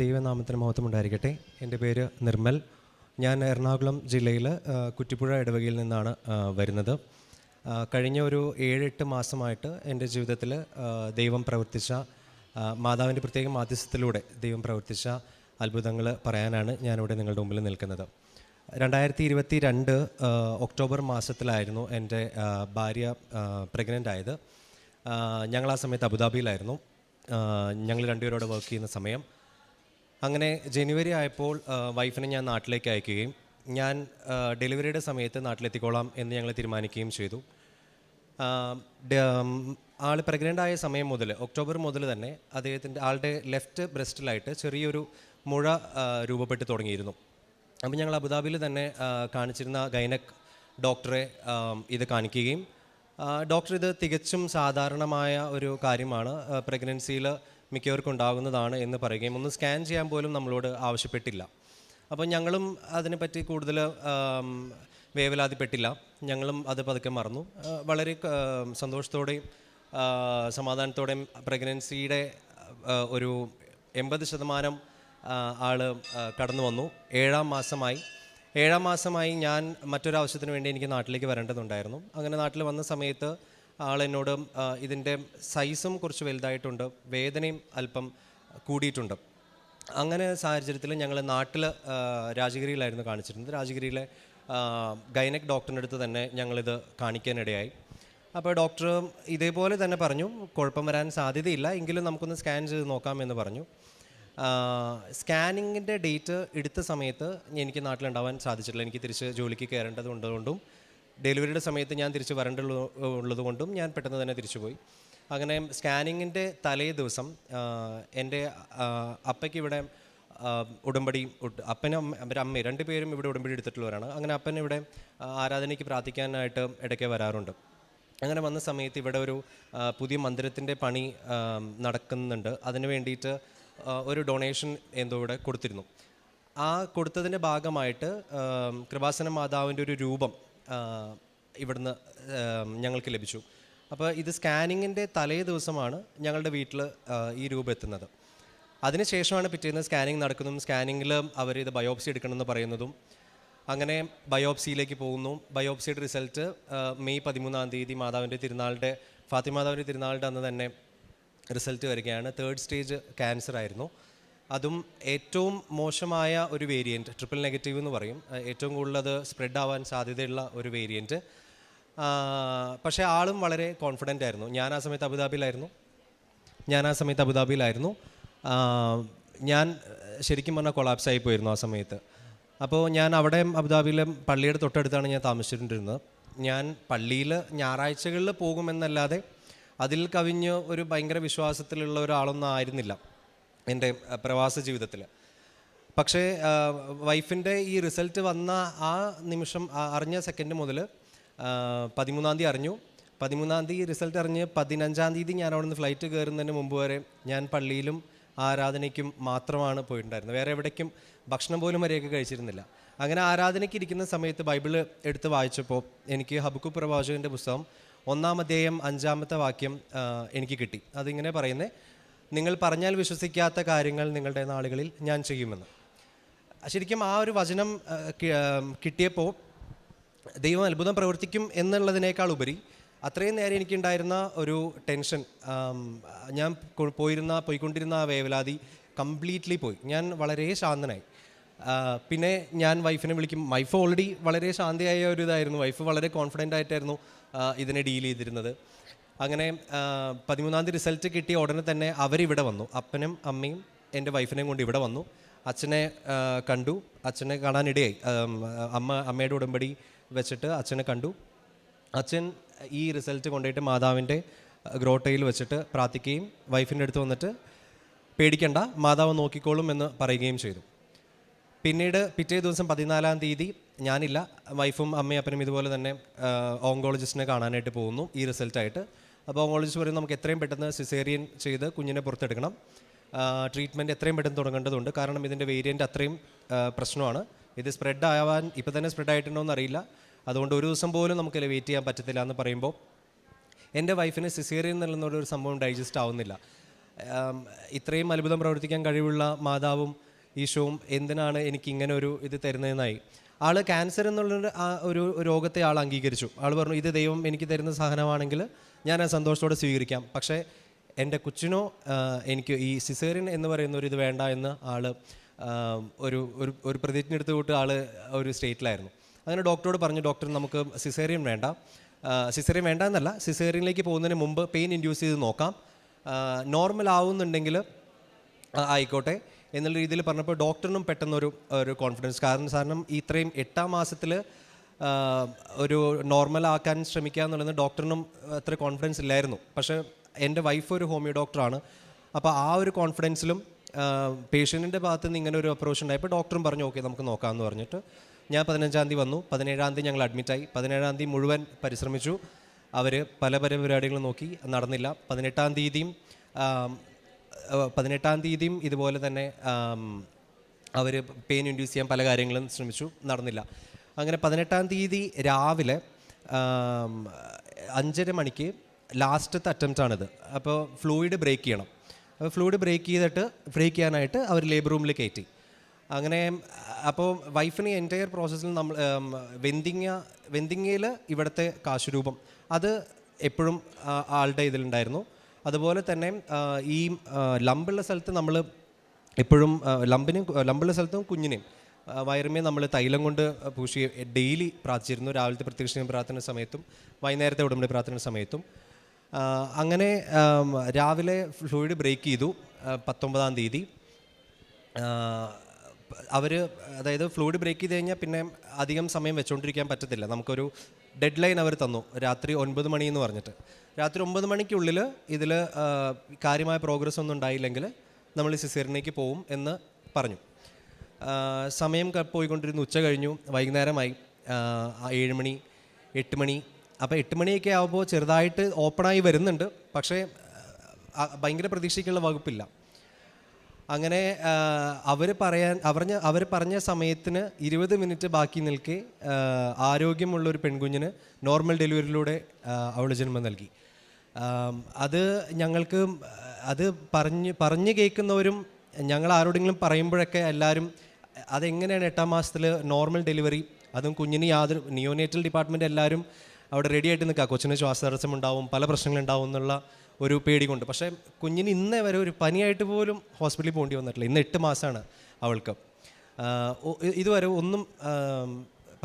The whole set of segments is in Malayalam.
ദൈവനാമത്തിന് മഹത്വം ഉണ്ടായിരിക്കട്ടെ എന്റെ പേര് നിർമ്മൽ. ഞാൻ എറണാകുളം ജില്ലയിൽ കുറ്റിപ്പുഴ ഇടവകയിൽ നിന്നാണ് വരുന്നത്. കഴിഞ്ഞ ഒരു ഏഴെട്ട് മാസമായിട്ട് എന്റെ ജീവിതത്തിൽ ദൈവം പ്രവർത്തിച്ച മാതാവിന്റെ പ്രത്യേക മാധ്യസ്ഥത്തിലൂടെ ദൈവം പ്രവർത്തിച്ച അത്ഭുതങ്ങൾ പറയാനാണ് ഞാനിവിടെ നിങ്ങളുടെ മുമ്പിൽ നിൽക്കുന്നത്. രണ്ടായിരത്തി ഇരുപത്തി രണ്ട് ഒക്ടോബർ മാസത്തിലായിരുന്നു എന്റെ ഭാര്യ പ്രഗ്നന്റ് ആയത് ഞങ്ങൾ ആ സമയത്ത് അബുദാബിയിലായിരുന്നു. ഞങ്ങൾ രണ്ടുപേരോട് വർക്ക് ചെയ്യുന്ന സമയം. അങ്ങനെ ജനുവരി ആയപ്പോൾ വൈഫിനെ ഞാൻ നാട്ടിലേക്ക് അയക്കുകയും ഞാൻ ഡെലിവറിയുടെ സമയത്ത് നാട്ടിലെത്തിക്കോളാം എന്ന് ഞങ്ങൾ തീരുമാനിക്കുകയും ചെയ്തു. ആൾ പ്രഗ്നന്റ് ആയ സമയം മുതൽ ഒക്ടോബർ മുതൽ തന്നെ അദ്ദേഹത്തിന്റെ ആളുടെ ലെഫ്റ്റ് ബ്രസ്റ്റിലായിട്ട് ചെറിയൊരു മുഴ രൂപപ്പെട്ട് തുടങ്ങിയിരുന്നു. അപ്പോൾ ഞങ്ങൾ അബുദാബിയിൽ തന്നെ കാണിച്ചിരുന്ന ഗൈനക് ഡോക്ടറെ ഇത് കാണിക്കുകയും ഡോക്ടർ ഇത് തികച്ചും സാധാരണമായ ഒരു കാര്യമാണ്. പ്രഗ്നൻസിയിൽ മിക്കവർക്കും ഉണ്ടാകുന്നതാണ് എന്ന് പറയുകയും ഒന്ന് സ്കാൻ ചെയ്യാൻ പോലും നമ്മളോട് ആവശ്യപ്പെട്ടില്ല. അപ്പോൾ ഞങ്ങളും അതിനെപ്പറ്റി കൂടുതൽ വേവലാതിപ്പെട്ടില്ല. ഞങ്ങളും അത് പതുക്കെ മറന്നു. വളരെ സന്തോഷത്തോടെയും സമാധാനത്തോടെയും പ്രഗ്നൻസിയുടെ ഒരു എൺപത് ശതമാനം ആൾ കടന്നു വന്നു. ഏഴാം മാസമായി. ഏഴാം മാസമായി ഞാൻ മറ്റൊരാവശ്യത്തിന് വേണ്ടി എനിക്ക് നാട്ടിലേക്ക് വരേണ്ടതുണ്ടായിരുന്നു. അങ്ങനെ നാട്ടിൽ വന്ന സമയത്ത് ആൾ എന്നോട് ഇതിന്റെ സൈസും കുറച്ച് വലുതായിട്ടുണ്ട്. വേദനയും അല്പം കൂടിയിട്ടുണ്ട്. അങ്ങനെ സാഹചര്യത്തിൽ ഞങ്ങൾ നാട്ടിൽ രാജഗിരിയിലായിരുന്നു കാണിച്ചിരുന്നത്. രാജഗിരിയിലെ ഗൈനക് ഡോക്ടറിന്റെ അടുത്ത് തന്നെ ഞങ്ങളിത് കാണിക്കാനിടയായി. അപ്പോൾ ഡോക്ടർ ഇതേപോലെ തന്നെ പറഞ്ഞു കുഴപ്പം വരാൻ സാധ്യതയില്ല എങ്കിലും നമുക്കൊന്ന് സ്കാൻ ചെയ്ത് നോക്കാമെന്ന് പറഞ്ഞു. സ്കാനിങ്ങിന്റെ ഡേറ്റ് എടുത്ത സമയത്ത് എനിക്ക് നാട്ടിലുണ്ടാവാൻ സാധിച്ചിട്ടില്ല. എനിക്ക് തിരിച്ച് ജോലിക്ക് കയറേണ്ടത് കൊണ്ടുകൊണ്ടും ഡെലിവറിയുടെ സമയത്ത് ഞാൻ തിരിച്ച് വരേണ്ടുള്ള ഉള്ളതുകൊണ്ടും ഞാൻ പെട്ടെന്ന് തന്നെ തിരിച്ചുപോയി. അങ്ങനെ സ്കാനിങ്ങിന്റെ തലേ ദിവസം എന്റെ അപ്പയ്ക്ക് ഇവിടെ ഉടമ്പടി അപ്പനും അമ്മ- അമ്മയും രണ്ടുപേരും ഇവിടെ ഉടമ്പടി എടുത്തിട്ടുള്ളവരാണ്. അങ്ങനെ അപ്പൻ ഇവിടെ ആരാധനയ്ക്ക് പ്രാർത്ഥിക്കാനായിട്ട് ഇടയ്ക്ക് വരാറുണ്ട്. അങ്ങനെ വന്ന സമയത്ത് ഇവിടെ ഒരു പുതിയ മന്ദിരത്തിന്റെ പണി നടക്കുന്നുണ്ട്. അതിന് വേണ്ടിയിട്ട് ഒരു ഡൊണേഷൻ എന്തോ ഇവിടെ കൊടുത്തിരുന്നു. ആ കൊടുത്തതിന്റെ ഭാഗമായിട്ട് കൃപാസന മാതാവിന്റെ ഒരു രൂപം ഇവിടുന്ന് ഞങ്ങൾക്ക് ലഭിച്ചു. അപ്പോൾ ഇത് സ്കാനിങ്ങിന്റെ തലേ ദിവസമാണ് ഞങ്ങളുടെ വീട്ടിൽ ഈ രൂപം എത്തുന്നത്. അതിനുശേഷമാണ് പിറ്റേന്ന് സ്കാനിങ് നടക്കുന്നതും സ്കാനിങ്ങിൽ അവർ ഇത് ബയോപ്സി എടുക്കണമെന്ന് പറയുന്നതും അങ്ങനെ ബയോപ്സിയിലേക്ക് പോകുന്നു. ബയോപ്സിയുടെ റിസൾട്ട് മെയ് പതിമൂന്നാം തീയതി മാതാവിന്റെ തിരുനാളിന്റെ ഫാത്തിമാതാവിന്റെ തിരുനാളിന്റെ അന്ന് തന്നെ റിസൾട്ട് വരികയാണ്. തേർഡ് സ്റ്റേജ് ക്യാൻസർ ആയിരുന്നു അതും ഏറ്റവും മോശമായ ഒരു വേരിയന്റ് ട്രിപ്പിൾ നെഗറ്റീവ് എന്ന് പറയും. ഏറ്റവും കൂടുതൽ അത് സ്പ്രെഡ് ആവാൻ സാധ്യതയുള്ള ഒരു വേരിയന്റ് പക്ഷേ ആളും വളരെ കോൺഫിഡന്റ് ആയിരുന്നു. ഞാൻ ആ സമയത്ത് അബുദാബിയിലായിരുന്നു. ഞാൻ ആ സമയത്ത് അബുദാബിയിലായിരുന്നു. ഞാൻ ശരിക്കും പറഞ്ഞാൽ കൊളാപ്സ് ആയി പോയിരുന്നു ആ സമയത്ത്. അപ്പോൾ ഞാൻ അവിടെ അബുദാബിയിലെ പള്ളിയുടെ തൊട്ടടുത്താണ് ഞാൻ താമസിച്ചിട്ടുണ്ടിരുന്നത് ഞാൻ പള്ളിയിൽ ഞായറാഴ്ചകളിൽ പോകുമെന്നല്ലാതെ അതിൽ കവിഞ്ഞ് ഒരു ഭയങ്കര വിശ്വാസത്തിലുള്ള ഒരാളൊന്നും ആയിരുന്നില്ല. എന്റെ പ്രവാസ ജീവിതത്തിൽ പക്ഷേ വൈഫിന്റെ ഈ റിസൾട്ട് വന്ന ആ നിമിഷം അറിഞ്ഞ സെക്കൻഡ് മുതൽ പതിമൂന്നാം തീയതി അറിഞ്ഞു. പതിമൂന്നാം തീയതി റിസൾട്ട് അറിഞ്ഞ് പതിനഞ്ചാം തീയതി ഞാൻ അവിടെ നിന്ന് ഫ്ലൈറ്റ് കയറുന്നതിന് മുമ്പ് വരെ ഞാൻ പള്ളിയിലും ആരാധനയ്ക്കും മാത്രമാണ് പോയിട്ടുണ്ടായിരുന്നത്. വേറെ എവിടേക്കും ഭക്ഷണം പോലും വരെയൊക്കെ കഴിച്ചിരുന്നില്ല. അങ്ങനെ ആരാധനയ്ക്ക് ഇരിക്കുന്ന സമയത്ത് ബൈബിൾ എടുത്ത് വായിച്ചപ്പോൾ എനിക്ക് ഹബുക്കു പ്രവാചകന്റെ പുസ്തകം ഒന്നാം അധ്യായം അഞ്ചാമത്തെ വാക്യം എനിക്ക് കിട്ടി. അതിങ്ങനെ പറയുന്നത് നിങ്ങൾ പറഞ്ഞാൽ വിശ്വസിക്കാത്ത കാര്യങ്ങൾ നിങ്ങളുടെ നാളുകളിൽ ഞാൻ ചെയ്യുമെന്ന്. ശരിക്കും ആ ഒരു വചനം കിട്ടിയപ്പോൾ ദൈവം അത്ഭുതം പ്രവർത്തിക്കും എന്നുള്ളതിനേക്കാൾ ഉപരി അത്രയും നേരം എനിക്കുണ്ടായിരുന്ന ഒരു ടെൻഷൻ ഞാൻ പോയിരുന്ന പോയിക്കൊണ്ടിരുന്ന ആ വേവലാതി കംപ്ലീറ്റ്ലി പോയി. ഞാൻ വളരെ ശാന്തനായി. പിന്നെ ഞാൻ വൈഫിനെ വിളിക്കും. വൈഫ് ഓൾറെഡി വളരെ ശാന്തിയായ ഒരു ഇതായിരുന്നു. വൈഫ് വളരെ കോൺഫിഡന്റ് ആയിട്ടായിരുന്നു ഇതിനെ ഡീൽ ചെയ്തിരുന്നത്. അങ്ങനെ പതിമൂന്നാം തീയതി റിസൾട്ട് കിട്ടിയ ഉടനെ തന്നെ അവരിവിടെ വന്നു. അപ്പനും അമ്മയും എന്റെ വൈഫിനെയും കൊണ്ട് ഇവിടെ വന്നു. അച്ഛനെ കണ്ടു. അച്ഛനെ കാണാനിടയായി. അമ്മ അമ്മയുടെ ഉടമ്പടി വെച്ചിട്ട് അച്ഛനെ കണ്ടു. അച്ഛൻ ഈ റിസൾട്ട് കൊണ്ടുപോയിട്ട് മാതാവിന്റെ ഗ്രോട്ടയിൽ വെച്ചിട്ട് പ്രാർത്ഥിക്കുകയും വൈഫിന്റെ അടുത്ത് വന്നിട്ട് പേടിക്കണ്ട മാതാവ് നോക്കിക്കോളും എന്ന് പറയുകയും ചെയ്തു. പിന്നീട് പിറ്റേ ദിവസം പതിനാലാം തീയതി ഞാനില്ല. വൈഫും അമ്മയും അപ്പനും ഇതുപോലെ തന്നെ ഓങ്കോളജിസ്റ്റിനെ കാണാനായിട്ട് പോകുന്നു ഈ റിസൾട്ടായിട്ട് അപ്പോൾ ഓങ്കോളജിസ്റ്റ് പറയും നമുക്ക് എത്രയും പെട്ടെന്ന് സിസേറിയൻ ചെയ്ത് കുഞ്ഞിനെ പുറത്തെടുക്കണം. ട്രീറ്റ്മെന്റ് എത്രയും പെട്ടെന്ന് തുടങ്ങേണ്ടതുണ്ട്. കാരണം ഇതിന്റെ വേരിയന്റ് അത്രയും പ്രശ്നമാണ്. ഇത് സ്പ്രെഡ് ആവാൻ ഇപ്പോൾ തന്നെ സ്പ്രെഡ് ആയിട്ടുണ്ടോ എന്നറിയില്ല. അതുകൊണ്ട് ഒരു ദിവസം പോലും നമുക്ക് വെയിറ്റ് ചെയ്യാൻ പറ്റത്തില്ല എന്ന് പറയുമ്പോൾ എന്റെ വൈഫിന് സിസേറിയൻ എന്നുള്ളൊരു ഒരു സംഭവം ഡൈജസ്റ്റ് ആവുന്നില്ല. ഇത്രയും അത്ഭുതം പ്രവർത്തിക്കാൻ കഴിവുള്ള മാതാവും ഈശോവും എന്തിനാണ് എനിക്ക് ഇങ്ങനെ ഒരു ഇത് തരുന്നതെന്നായി? ആൾ ക്യാൻസർ എന്നുള്ളൊരു ആ ഒരു രോഗത്തെ ആൾ അംഗീകരിച്ചു. ആൾ പറഞ്ഞു ഇത് ദൈവം എനിക്ക് തരുന്ന സഹനമാണെങ്കിൽ ഞാൻ അത് സന്തോഷത്തോടെ സ്വീകരിക്കാം. പക്ഷേ എന്റെ കൊച്ചിനോ എനിക്ക് ഈ സിസേറിൻ എന്ന് പറയുന്ന ഒരു ഇത് വേണ്ട എന്ന് ആൾ ഒരു ഒരു ഒരു പ്രതിജ്ഞ എടുത്ത് കൂട്ട് ആൾ ഒരു സ്റ്റേറ്റിലായിരുന്നു. അങ്ങനെ ഡോക്ടറോട് പറഞ്ഞു ഡോക്ടർ നമുക്ക് സിസേറിയൻ വേണ്ട. സിസേറിയൻ വേണ്ട എന്നല്ല സിസേറിയനിലേക്ക് പോകുന്നതിന് മുമ്പ് പെയിൻ ഇൻഡ്യൂസ് ചെയ്ത് നോക്കാം. നോർമൽ ആവുന്നുണ്ടെങ്കിൽ ആ, ആയിക്കോട്ടെ. എന്നുള്ള രീതിയിൽ പറഞ്ഞപ്പോൾ ഡോക്ടറിനും പെട്ടെന്നൊരു ഒരു കോൺഫിഡൻസ് കാരണം കാരണം ഇത്രയും എട്ടാം മാസത്തിൽ ഒരു നോർമൽ ആക്കാൻ ശ്രമിക്കുക എന്നുള്ളത് ഡോക്ടറിനും അത്ര കോൺഫിഡൻസ് ഇല്ലായിരുന്നു. പക്ഷേ എന്റെ വൈഫ് ഒരു ഹോമിയോ ഡോക്ടറാണ് അപ്പോൾ ആ ഒരു കോൺഫിഡൻസിലും പേഷ്യന്റിന്റെ ഭാഗത്ത് നിന്ന് ഇങ്ങനെ ഒരു അപ്രോച്ച് ഉണ്ടായപ്പോൾ ഡോക്ടറും പറഞ്ഞു ഓക്കെ നമുക്ക് നോക്കാമെന്ന് പറഞ്ഞിട്ട്. ഞാൻ പതിനഞ്ചാം തീയതി വന്നു. പതിനേഴാം തീയതി ഞങ്ങൾ അഡ്മിറ്റായി പതിനേഴാം തീയതി മുഴുവൻ പരിശ്രമിച്ചു. അവർ പല പല പരിപാടികളും നോക്കി. നടന്നില്ല. പതിനെട്ടാം തീയതിയും പതിനെട്ടാം തീയതിയും ഇതുപോലെ തന്നെ അവർ പെയിൻ ഇൻഡ്യൂസ് ചെയ്യാൻ പല കാര്യങ്ങളും ശ്രമിച്ചു. നടന്നില്ല. അങ്ങനെ പതിനെട്ടാം തീയതി രാവിലെ അഞ്ചര മണിക്ക് ലാസ്റ്റത്തെ അറ്റംപ്റ്റ് ആണിത്. അപ്പോൾ ഫ്ലൂയിഡ് ബ്രേക്ക് ചെയ്യണം. അപ്പോൾ ഫ്ലൂയിഡ് ബ്രേക്ക് ചെയ്തിട്ട് ബ്രേക്ക് ചെയ്യാനായിട്ട് അവർ ലേബർ റൂമിൽ കയറ്റി. അങ്ങനെ അപ്പോൾ വൈഫിന് എന്റയർ പ്രോസസ്സിൽ നമ്മൾ വെന്തിങ്ങ വെന്തിങ്ങയിൽ ഇവിടുത്തെ കാശുരൂപം. അത് എപ്പോഴും ആളുടെ ഇതിലുണ്ടായിരുന്നു. അതുപോലെ തന്നെ ഈ ലമ്പുള്ള സ്ഥലത്ത് നമ്മൾ എപ്പോഴും ലമ്പിനും ലമ്പുള്ള സ്ഥലത്തും കുഞ്ഞിനെയും വയറുമേ നമ്മൾ തൈലം കൊണ്ട് പൂശി ഡെയിലി പ്രാർത്ഥിച്ചിരുന്നു. രാവിലത്തെ പ്രത്യക്ഷ പ്രാർത്ഥന സമയത്തും വൈകുന്നേരത്തെ ഉടമ്പടി പ്രാർത്ഥന സമയത്തും. അങ്ങനെ രാവിലെ ഫ്ലൂയിഡ് ബ്രേക്ക് ചെയ്തു പത്തൊമ്പതാം തീയതി. അവർ അതായത് ഫ്ലൂയിഡ് ബ്രേക്ക് ചെയ്ത് കഴിഞ്ഞാൽ പിന്നെ അധികം സമയം വെച്ചുകൊണ്ടിരിക്കാൻ പറ്റത്തില്ല. നമുക്കൊരു ഡെഡ് ലൈൻ അവർ തന്നു രാത്രി ഒൻപത് മണി എന്ന് പറഞ്ഞിട്ട്. രാത്രി ഒമ്പത് മണിക്കുള്ളിൽ ഇതിൽ കാര്യമായ പ്രോഗ്രസ് ഒന്നും ഉണ്ടായില്ലെങ്കിൽ നമ്മൾ സിസേറിനേക്ക് പോവും എന്ന് പറഞ്ഞു. സമയം പോയിക്കൊണ്ടിരുന്നു. ഉച്ച കഴിഞ്ഞു. വൈകുന്നേരമായി. ഏഴ് മണി എട്ട് മണി. അപ്പോൾ എട്ട് മണിയൊക്കെ ആകുമ്പോൾ ചെറുതായിട്ട് ഓപ്പണായി വരുന്നുണ്ട്. പക്ഷേ ഭയങ്കര പ്രതീക്ഷയ്ക്കുള്ള വകുപ്പില്ല. അങ്ങനെ അവർ പറയാൻ അവറിഞ്ഞ അവർ പറഞ്ഞ സമയത്തിന് ഇരുപത് മിനിറ്റ് ബാക്കി നിൽക്കെ ആരോഗ്യമുള്ള ഒരു പെൺകുഞ്ഞിന് നോർമൽ ഡെലിവറിയിലൂടെ അവൾ ജന്മം നൽകി. അത് ഞങ്ങൾക്ക് അത് പറഞ്ഞ് പറഞ്ഞു കേൾക്കുന്നവരും ഞങ്ങൾ ആരോടെങ്കിലും പറയുമ്പോഴൊക്കെ എല്ലാവരും അതെങ്ങനെയാണ് എട്ടാം മാസത്തിൽ നോർമൽ ഡെലിവറി അതും കുഞ്ഞിന് യാതൊരു നിയോനേറ്റൽ ഡിപ്പാർട്ട്മെന്റ് എല്ലാവരും അവിടെ റെഡി ആയിട്ട് നിൽക്കുക. കൊച്ചിന് ശ്വാസതടസ്സം ഉണ്ടാവും പല പ്രശ്നങ്ങളുണ്ടാവും എന്നുള്ള ഒരു പേടി കൊണ്ട്. പക്ഷേ കുഞ്ഞിന് ഇന്നേ വരെ ഒരു പനിയായിട്ട് പോലും ഹോസ്പിറ്റലിൽ പോകേണ്ടി വന്നിട്ടില്ല. ഇന്ന് എട്ട് മാസമാണ് അവൾക്ക്. ഇതുവരെ ഒന്നും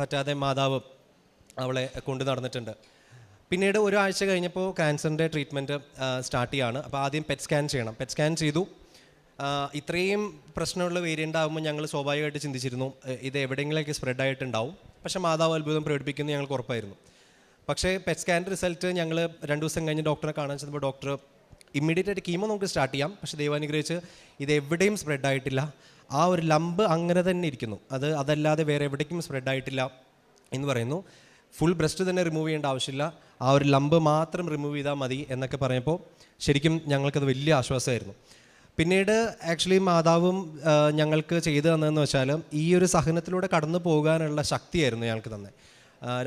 പറ്റാതെ മാതാവ് അവളെ കൊണ്ടു നടന്നിട്ടുണ്ട്. പിന്നീട് ഒരാഴ്ച കഴിഞ്ഞപ്പോൾ ക്യാൻസറിന്റെ ട്രീറ്റ്മെന്റ് സ്റ്റാർട്ട് ചെയ്യാണ്. അപ്പോൾ ആദ്യം പെറ്റ് സ്കാൻ ചെയ്യണം. പെറ്റ് സ്കാൻ ചെയ്തു. ഇത്രയും പ്രശ്നമുള്ള വേരിയന്റ് ആകുമ്പോൾ ഞങ്ങൾ സ്വാഭാവികമായിട്ട് ചിന്തിച്ചിരുന്നു ഇത് എവിടെയെങ്കിലൊക്കെ സ്പ്രെഡ് ആയിട്ടുണ്ടാവും. പക്ഷേ മാതാവ് അത്ഭുതം പ്രകടിപ്പിക്കുന്നത് ഞങ്ങൾക്ക് ഉറപ്പായിരുന്നു. പക്ഷേ പെറ്റ് സ്കാന്റെ റിസൾട്ട് ഞങ്ങൾ രണ്ട് ദിവസം കഴിഞ്ഞ് ഡോക്ടറെ കാണാൻ ചെന്നപ്പോൾ ഡോക്ടർ ഇമ്മീഡിയറ്റ് ആയിട്ട് കീമോ നമുക്ക് സ്റ്റാർട്ട് ചെയ്യാം. പക്ഷേ ദൈവാനുഗ്രഹിച്ച് ഇത് എവിടെയും സ്പ്രെഡ് ആയിട്ടില്ല. ആ ഒരു ലംബ് അങ്ങനെ തന്നെ ഇരിക്കുന്നു. അത് അതല്ലാതെ വേറെ എവിടേക്കും സ്പ്രെഡ് ആയിട്ടില്ല എന്ന് പറയുന്നു. ഫുൾ ബ്രസ്റ്റ് തന്നെ റിമൂവ് ചെയ്യേണ്ട ആവശ്യമില്ല. ആ ഒരു ലംബ് മാത്രം റിമൂവ് ചെയ്താൽ മതി എന്നൊക്കെ പറഞ്ഞപ്പോൾ ശരിക്കും ഞങ്ങൾക്കത് വലിയ ആശ്വാസമായിരുന്നു. പിന്നീട് ആക്ച്വലി മാതാവും ഞങ്ങൾക്ക് ചെയ്തു തന്നതെന്ന് വെച്ചാൽ ഈ ഒരു സഹനത്തിലൂടെ കടന്നു പോകാനുള്ള ശക്തിയായിരുന്നു ഞങ്ങൾക്ക് തന്നെ.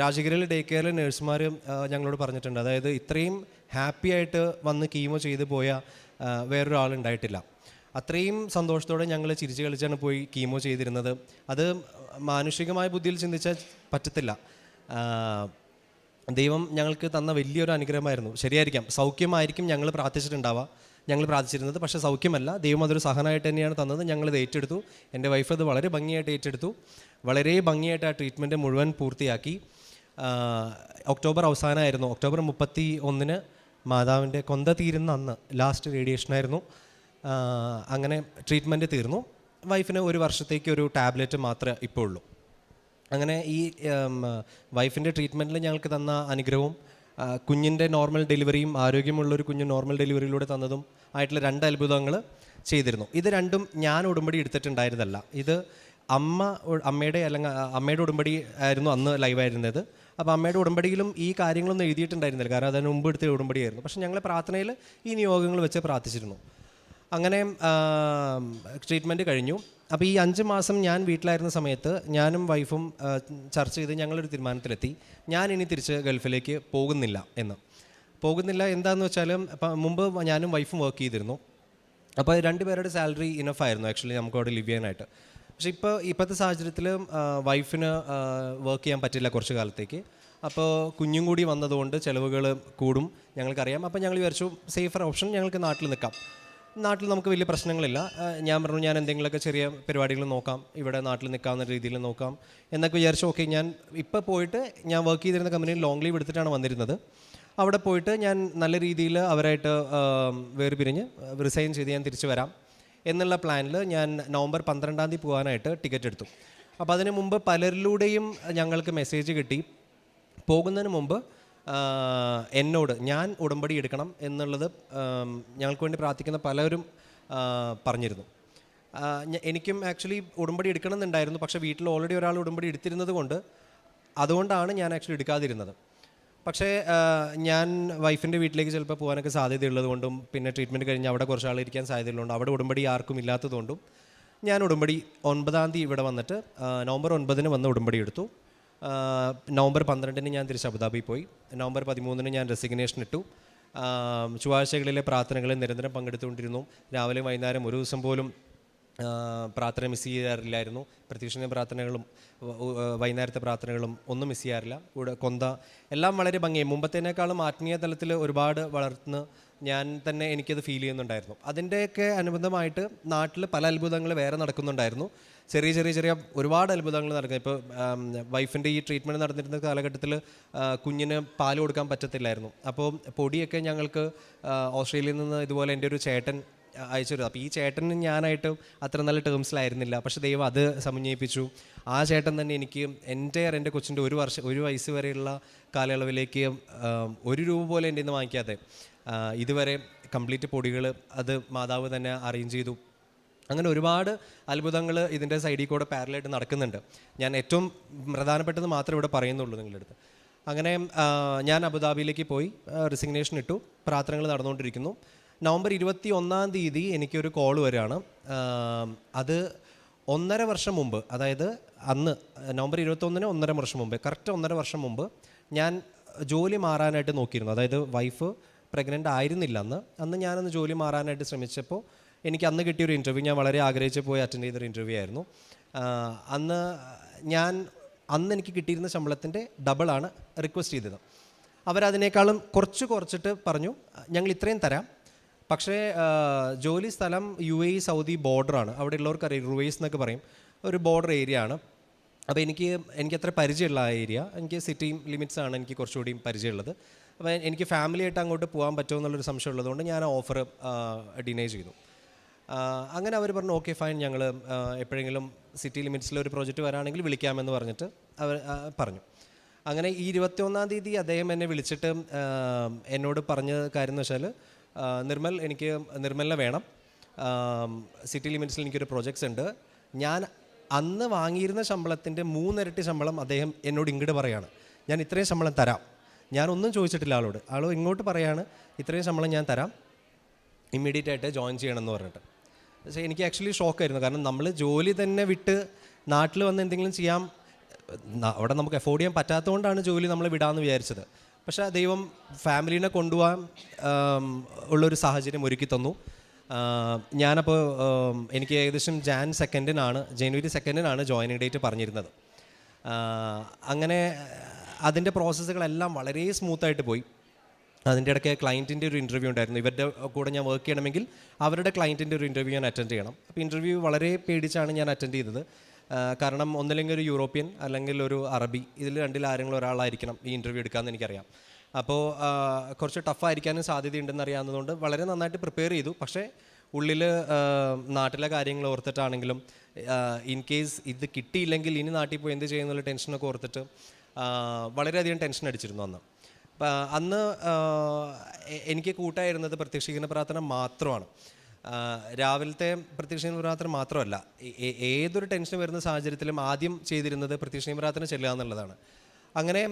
രാജഗിരിയിൽ ഡേ കെയറിലെ നേഴ്സുമാർ ഞങ്ങളോട് പറഞ്ഞിട്ടുണ്ട്. അതായത് ഇത്രയും ഹാപ്പി ആയിട്ട് വന്ന് കീമോ ചെയ്തു പോയ വേറൊരാളുണ്ടായിട്ടില്ല അത്രയും സന്തോഷത്തോടെ ഞങ്ങൾ ചിരിച്ചു കളിച്ചാണ് പോയി കീമോ ചെയ്തിരുന്നത്. അത് മാനുഷികമായ ബുദ്ധിയിൽ ചിന്തിച്ചാൽ പറ്റത്തില്ല. ദൈവം ഞങ്ങൾക്ക് തന്ന വലിയൊരു അനുഗ്രഹമായിരുന്നു. ശരിയായിരിക്കാം. സൗഖ്യമായിരിക്കും ഞങ്ങൾ പ്രാർത്ഥിച്ചിട്ടുണ്ടാവുക. ഞങ്ങൾ പ്രാർത്ഥിച്ചിരുന്നത് പക്ഷേ സൗഖ്യമല്ല. ദൈവം അതൊരു സഹനമായിട്ട് തന്നെയാണ് തന്നത്. ഞങ്ങളിത് ഏറ്റെടുത്തു. എന്റെ വൈഫ് അത് വളരെ ഭംഗിയായിട്ട് ഏറ്റെടുത്തു. വളരെ ഭംഗിയായിട്ട് ആ ട്രീറ്റ്മെന്റ് മുഴുവൻ പൂർത്തിയാക്കി. ഒക്ടോബർ അവസാനമായിരുന്നു. ഒക്ടോബർ മുപ്പത്തി ഒന്നിന് മാതാവിന്റെ കൊന്ത തീരുന്ന അന്ന് ലാസ്റ്റ് റേഡിയേഷനായിരുന്നു അങ്ങനെ ട്രീറ്റ്മെന്റ് തീർന്നു. വൈഫിന് ഒരു വർഷത്തേക്ക് ഒരു ടാബ്ലറ്റ് മാത്രമേ ഇപ്പോൾ ഉള്ളൂ അങ്ങനെ ഈ വൈഫിന്റെ ട്രീറ്റ്മെന്റിൽ ഞങ്ങൾക്ക് തന്ന അനുഗ്രഹവും കുഞ്ഞിന്റെ നോർമൽ ഡെലിവറിയും ആരോഗ്യമുള്ള ഒരു കുഞ്ഞ് നോർമൽ ഡെലിവറിയിലൂടെ തന്നതും ആയിട്ടുള്ള രണ്ട് അത്ഭുതങ്ങൾ ചെയ്തിരുന്നു. ഇത് രണ്ടും ഞാൻ ഉടമ്പടി എടുത്തിട്ടുണ്ടായിരുന്നല്ല ഇത് അമ്മ അമ്മയുടെ അല്ലെങ്കിൽ അമ്മയുടെ ഉടമ്പടി ആയിരുന്നു അന്ന് ലൈവായിരുന്നത് അപ്പോൾ അമ്മയുടെ ഉടമ്പടിയിലും ഈ കാര്യങ്ങളൊന്നും എഴുതിയിട്ടുണ്ടായിരുന്നില്ല. കാരണം അതിന് മുമ്പ് എടുത്ത ഉടമ്പടിയായിരുന്നു. പക്ഷേ ഞങ്ങളെ പ്രാർത്ഥനയിൽ ഈ നിയോഗങ്ങൾ വെച്ച് പ്രാർത്ഥിച്ചിരുന്നു. അങ്ങനെ ട്രീറ്റ്മെന്റ് കഴിഞ്ഞു. അപ്പോൾ ഈ അഞ്ച് മാസം ഞാൻ വീട്ടിലായിരുന്ന സമയത്ത് ഞാനും വൈഫും ചർച്ച ചെയ്ത് ഞങ്ങളൊരു തീരുമാനത്തിലെത്തി. ഞാൻ ഇനി തിരിച്ച് ഗൾഫിലേക്ക് പോകുന്നില്ല എന്ന്. പോകുന്നില്ല എന്താണെന്ന് വെച്ചാൽ മുമ്പ് ഞാനും വൈഫും വർക്ക് ചെയ്തിരുന്നു. അപ്പോൾ രണ്ടുപേരുടെ സാലറി ഇനഫ് ആയിരുന്നു ആക്ച്വലി നമുക്ക് അവിടെ ലിവ് ചെയ്യാനായിട്ട്. പക്ഷേ ഇപ്പോൾ ഇപ്പോഴത്തെ സാഹചര്യത്തിൽ വൈഫിന് വർക്ക് ചെയ്യാൻ പറ്റില്ല കുറച്ച് കാലത്തേക്ക്. അപ്പോൾ കുഞ്ഞും കൂടി വന്നതുകൊണ്ട് ചിലവുകൾ കൂടും ഞങ്ങൾക്കറിയാം. അപ്പോൾ ഞങ്ങൾ വിചാരിച്ചു സേഫർ ഓപ്ഷൻ ഞങ്ങൾക്ക് നാട്ടിൽ നിൽക്കാം. നാട്ടിൽ നമുക്ക് വലിയ പ്രശ്നങ്ങളില്ല. ഞാൻ പറഞ്ഞു ഞാൻ എന്തെങ്കിലുമൊക്കെ ചെറിയ പരിപാടികൾ നോക്കാം. ഇവിടെ നാട്ടിൽ നിൽക്കാവുന്ന രീതിയിൽ നോക്കാം എന്നൊക്കെ വിചാരിച്ചു. ഓക്കെ ഞാൻ ഇപ്പോൾ പോയിട്ട് ഞാൻ വർക്ക് ചെയ്തിരുന്ന കമ്പനിയിൽ ലോങ് ലീവ് എടുത്തിട്ടാണ് വന്നിരുന്നത്. അവിടെ പോയിട്ട് ഞാൻ നല്ല രീതിയിൽ അവരായിട്ട് വേർപിരിഞ്ഞ് റിസൈൻ ചെയ്ത് ഞാൻ തിരിച്ചു വരാം എന്നുള്ള പ്ലാനിൽ ഞാൻ നവംബർ പന്ത്രണ്ടാം തീയതി പോകാനായിട്ട് ടിക്കറ്റ് എടുത്തു. അപ്പോൾ അതിന് മുമ്പ് പലരിലൂടെയും ഞങ്ങൾക്ക് മെസ്സേജ് കിട്ടി. പോകുന്നതിന് മുമ്പ് എന്നോട് ഞാൻ ഉടമ്പടി എടുക്കണം എന്നുള്ളത് ഞങ്ങൾക്ക് വേണ്ടി പ്രാർത്ഥിക്കുന്ന പലരും പറഞ്ഞിരുന്നു. എനിക്കും ആക്ച്വലി ഉടമ്പടി എടുക്കണമെന്നുണ്ടായിരുന്നു. പക്ഷേ വീട്ടിൽ ഓൾറെഡി ഒരാൾ ഉടമ്പടി എടുത്തിരുന്നത് കൊണ്ട് അതുകൊണ്ടാണ് ഞാൻ ആക്ച്വലി എടുക്കാതിരുന്നത്. പക്ഷേ ഞാൻ വൈഫിന്റെ വീട്ടിലേക്ക് ചിലപ്പോൾ പോകാനൊക്കെ സാധ്യതയുള്ളത് കൊണ്ടും പിന്നെ ട്രീറ്റ്മെന്റ് കഴിഞ്ഞ് അവിടെ കുറച്ച് ആൾ ഇരിക്കാൻ സാധ്യതയുള്ളതുകൊണ്ടും അവിടെ ഉടമ്പടി ആർക്കും ഇല്ലാത്തതുകൊണ്ടും ഞാൻ ഉടമ്പടി ഒൻപതാം തീയതി ഇവിടെ വന്നിട്ട് നവംബർ ഒൻപതിന് വന്ന് ഉടമ്പടി എടുത്തു. നവംബർ പന്ത്രണ്ടിന് ഞാൻ തിരിച്ച് അബുദാബി പോയി. നവംബർ പതിമൂന്നിന് ഞാൻ റെസിഗ്നേഷൻ ഇട്ടു. ചൊവ്വാഴ്ചകളിലെ പ്രാർത്ഥനകളിൽ നിരന്തരം പങ്കെടുത്തുകൊണ്ടിരുന്നു. രാവിലെ വൈകുന്നേരം ഒരു ദിവസം പോലും പ്രാർത്ഥന മിസ് ചെയ്യാറില്ലായിരുന്നു. പ്രത്യക്ഷ പ്രാർത്ഥനകളും വൈകുന്നേരത്തെ പ്രാർത്ഥനകളും ഒന്നും മിസ് ചെയ്യാറില്ല. കൂടെ കൊന്ത എല്ലാം വളരെ ഭംഗിയായി. മുമ്പത്തേനേക്കാളും ആത്മീയ തലത്തിൽ ഒരുപാട് വളർന്ന് ഞാൻ തന്നെ എനിക്കത് ഫീൽ ചെയ്യുന്നുണ്ടായിരുന്നു. അതിന്റെയൊക്കെ അനുബന്ധമായിട്ട് നാട്ടിൽ പല അത്ഭുതങ്ങൾ വേറെ നടക്കുന്നുണ്ടായിരുന്നു. ചെറിയ ചെറിയ ചെറിയ ഒരുപാട് അത്ഭുതങ്ങൾ നടക്കുന്നത് ഇപ്പോൾ വൈഫിന്റെ ഈ ട്രീറ്റ്മെന്റ് നടന്നിരുന്ന കാലഘട്ടത്തിൽ കുഞ്ഞിന് പാൽ കൊടുക്കാൻ പറ്റത്തില്ലായിരുന്നു. അപ്പോൾ പൊടിയൊക്കെ ഞങ്ങൾക്ക് ഓസ്ട്രേലിയയിൽ നിന്ന് ഇതുപോലെ എന്റെ ഒരു ചേട്ടൻ അയച്ചു അപ്പോൾ ഈ ചേട്ടന് ഞാനായിട്ട് അത്ര നല്ല ടേംസിലായിരുന്നില്ല പക്ഷേ ദൈവം അത് സമന്വയിപ്പിച്ചു. ആ ചേട്ടൻ തന്നെ എനിക്ക് എന്റെ എന്റെ കൊച്ചിന്റെ ഒരു വർഷം ഒരു വയസ്സ് വരെയുള്ള കാലയളവിലേക്ക് ഒരു രൂപ പോലെ എന്റെ നിന്ന് വാങ്ങിക്കാതെ ഇതുവരെ കംപ്ലീറ്റ് പൊടികൾ അത് മാതാവ് തന്നെ അറേഞ്ച് ചെയ്തു. അങ്ങനെ ഒരുപാട് അത്ഭുതങ്ങൾ ഇതിന്റെ സൈഡിൽ കൂടെ പാരലായിട്ട് നടക്കുന്നുണ്ട്. ഞാൻ ഏറ്റവും പ്രധാനപ്പെട്ടത് മാത്രമേ ഇവിടെ പറയുന്നുള്ളൂ നിങ്ങളുടെ അടുത്ത്. അങ്ങനെ ഞാൻ അബുദാബിയിലേക്ക് പോയി റിസിഗ്നേഷൻ ഇട്ടു പ്രാർത്ഥനകൾ നടന്നുകൊണ്ടിരിക്കുന്നു. നവംബർ ഇരുപത്തി ഒന്നാം തീയതി എനിക്കൊരു കോൾ വരികയാണ്. അത് ഒന്നര വർഷം മുമ്പ് അതായത് അന്ന് നവംബർ ഇരുപത്തൊന്നിന് ഒന്നര വർഷം മുമ്പ് കറക്റ്റ് ഒന്നര വർഷം മുമ്പ് ഞാൻ ജോലി മാറാനായിട്ട് നോക്കിയിരുന്നു. അതായത് വൈഫ് പ്രഗ്നന്റ് ആയിരുന്നില്ല അന്ന്. അന്ന് ഞാനന്ന് ജോലി മാറാനായിട്ട് ശ്രമിച്ചപ്പോൾ എനിക്ക് അന്ന് കിട്ടിയൊരു ഇന്റർവ്യൂ ഞാൻ വളരെ ആഗ്രഹിച്ച് പോയി അറ്റൻഡ് ചെയ്തൊരു ഇന്റർവ്യൂ ആയിരുന്നു. അന്ന് ഞാൻ അന്ന് എനിക്ക് കിട്ടിയിരുന്ന ശമ്പളത്തിന്റെ ഡബിളാണ് റിക്വസ്റ്റ് ചെയ്തത്. അവരതിനേക്കാളും കുറച്ച് കുറച്ചിട്ട് പറഞ്ഞു ഞങ്ങൾ ഇത്രയും തരാം. പക്ഷേ ജോലി സ്ഥലം യു എ സൗദി ബോർഡറാണ് അവിടെ ഉള്ളവർക്ക് അറിയാം റുവേസ് എന്നൊക്കെ പറയും. ഒരു ബോർഡർ ഏരിയ ആണ്. അപ്പോൾ എനിക്ക് എനിക്ക് അത്ര പരിചയമുള്ള ആ ഏരിയ എനിക്ക് സിറ്റിയും ലിമിറ്റ്സ് ആണ് എനിക്ക് കുറച്ചുകൂടി പരിചയമുള്ളത്. അപ്പോൾ എനിക്ക് ഫാമിലിയായിട്ട് അങ്ങോട്ട് പോകാൻ പറ്റുമോ എന്നുള്ളൊരു സംശയം ഉള്ളതുകൊണ്ട് ഞാൻ ഓഫർ ഡിനൈ ചെയ്തു. അങ്ങനെ അവർ പറഞ്ഞു ഓക്കെ ഫൈൻ ഞങ്ങൾ എപ്പോഴെങ്കിലും സിറ്റി ലിമിറ്റ്സിൽ ഒരു പ്രോജക്റ്റ് വരാണെങ്കിൽ വിളിക്കാമെന്ന് പറഞ്ഞിട്ട് അവർ പറഞ്ഞു. അങ്ങനെ ഈ ഇരുപത്തിയൊന്നാം തീയതി അദ്ദേഹം എന്നെ വിളിച്ചിട്ട് എന്നോട് പറഞ്ഞ കാര്യം എന്ന് വെച്ചാൽ നിർമ്മൽ എനിക്ക് നിർമ്മലിനെ വേണം. സിറ്റി ലിമിറ്റ്സിൽ എനിക്കൊരു പ്രോജക്ട്സ് ഉണ്ട്. ഞാൻ അന്ന് വാങ്ങിയിരുന്ന ശമ്പളത്തിന്റെ മൂന്നിരട്ടി ശമ്പളം അദ്ദേഹം എന്നോട് ഇങ്ങോട്ട് പറയാണ്. ഞാൻ ഇത്രയും ശമ്പളം തരാം. ഞാനൊന്നും ചോദിച്ചിട്ടില്ല ആളോട്. ആളോ ഇങ്ങോട്ട് പറയാണ് ഇത്രയും ശമ്പളം ഞാൻ തരാം. ഇമ്മീഡിയറ്റ് ആയിട്ട് ജോയിൻ ചെയ്യണമെന്ന് പറഞ്ഞിട്ട്. പക്ഷേ എനിക്ക് ആക്ച്വലി ഷോക്കായിരുന്നു. കാരണം നമ്മൾ ജോലി തന്നെ വിട്ട് നാട്ടിൽ വന്ന് എന്തെങ്കിലും ചെയ്യാം അവിടെ നമുക്ക് എഫോർഡ് ചെയ്യാൻ പറ്റാത്തതുകൊണ്ടാണ് ജോലി നമ്മൾ വിടാമെന്ന് വിചാരിച്ചത്. പക്ഷേ ദൈവം ഫാമിലീനെ കൊണ്ടുപോകാൻ ഉള്ളൊരു സാഹചര്യം ഒരുക്കി തന്നു. ഞാനപ്പോൾ എനിക്ക് ഏകദേശം ജാൻ സെക്കൻഡിനാണ് ജനുവരി സെക്കൻഡിനാണ് ജോയിനിങ് ഡേറ്റ് പറഞ്ഞിരുന്നത്. അങ്ങനെ അതിന്റെ പ്രോസസ്സുകളെല്ലാം വളരെ സ്മൂത്തായിട്ട് പോയി. അതിന്റെ ഇടയ്ക്ക് ക്ലയന്റിന്റെ ഒരു ഇന്റർവ്യൂ ഉണ്ടായിരുന്നു. ഇവരുടെ കൂടെ ഞാൻ വർക്ക് ചെയ്യണമെങ്കിൽ അവരുടെ ക്ലയന്റിന്റെ ഒരു ഇന്റർവ്യൂ ഞാൻ അറ്റൻഡ് ചെയ്യണം. അപ്പോൾ ഇന്റർവ്യൂ വളരെ പേടിച്ചാണ് ഞാൻ അറ്റൻഡ് ചെയ്തത്. കാരണം ഒന്നില്ലെങ്കിൽ ഒരു യൂറോപ്യൻ അല്ലെങ്കിൽ ഒരു അറബി ഇതിൽ രണ്ടിൽ ആരെങ്കിലും ഒരാളായിരിക്കണം ഈ ഇന്റർവ്യൂ എടുക്കാമെന്ന് എനിക്കറിയാം. അപ്പോൾ കുറച്ച് ടഫായിരിക്കാനും സാധ്യതയുണ്ടെന്ന് അറിയാവുന്നതുകൊണ്ട് വളരെ നന്നായിട്ട് പ്രിപ്പയർ ചെയ്തു. പക്ഷേ ഉള്ളിൽ നാട്ടിലെ കാര്യങ്ങൾ ഓർത്തിട്ടാണെങ്കിലും ഇൻ കേസ് ഇത് കിട്ടിയില്ലെങ്കിൽ ഇനി നാട്ടിൽ പോയി എന്ത് ചെയ്യുന്നുള്ള ടെൻഷനൊക്കെ ഓർത്തിട്ട് വളരെയധികം ടെൻഷൻ അടിച്ചിരുന്നു അന്ന്. അന്ന് എനിക്ക് കൂട്ടായിരുന്നത് പ്രത്യക്ഷീകരണ പ്രാർത്ഥന മാത്രമാണ്. രാവിലത്തെ പ്രത്യക്ഷീകരണ പ്രാർത്ഥന മാത്രമല്ല. ഏതൊരു ടെൻഷൻ വരുന്ന സാഹചര്യത്തിലും ആദ്യം ചെയ്തിരുന്നത് പ്രത്യക്ഷീകരണ പ്രാർത്ഥന ചെല്ലുക എന്നുള്ളതാണ്. അങ്ങനെ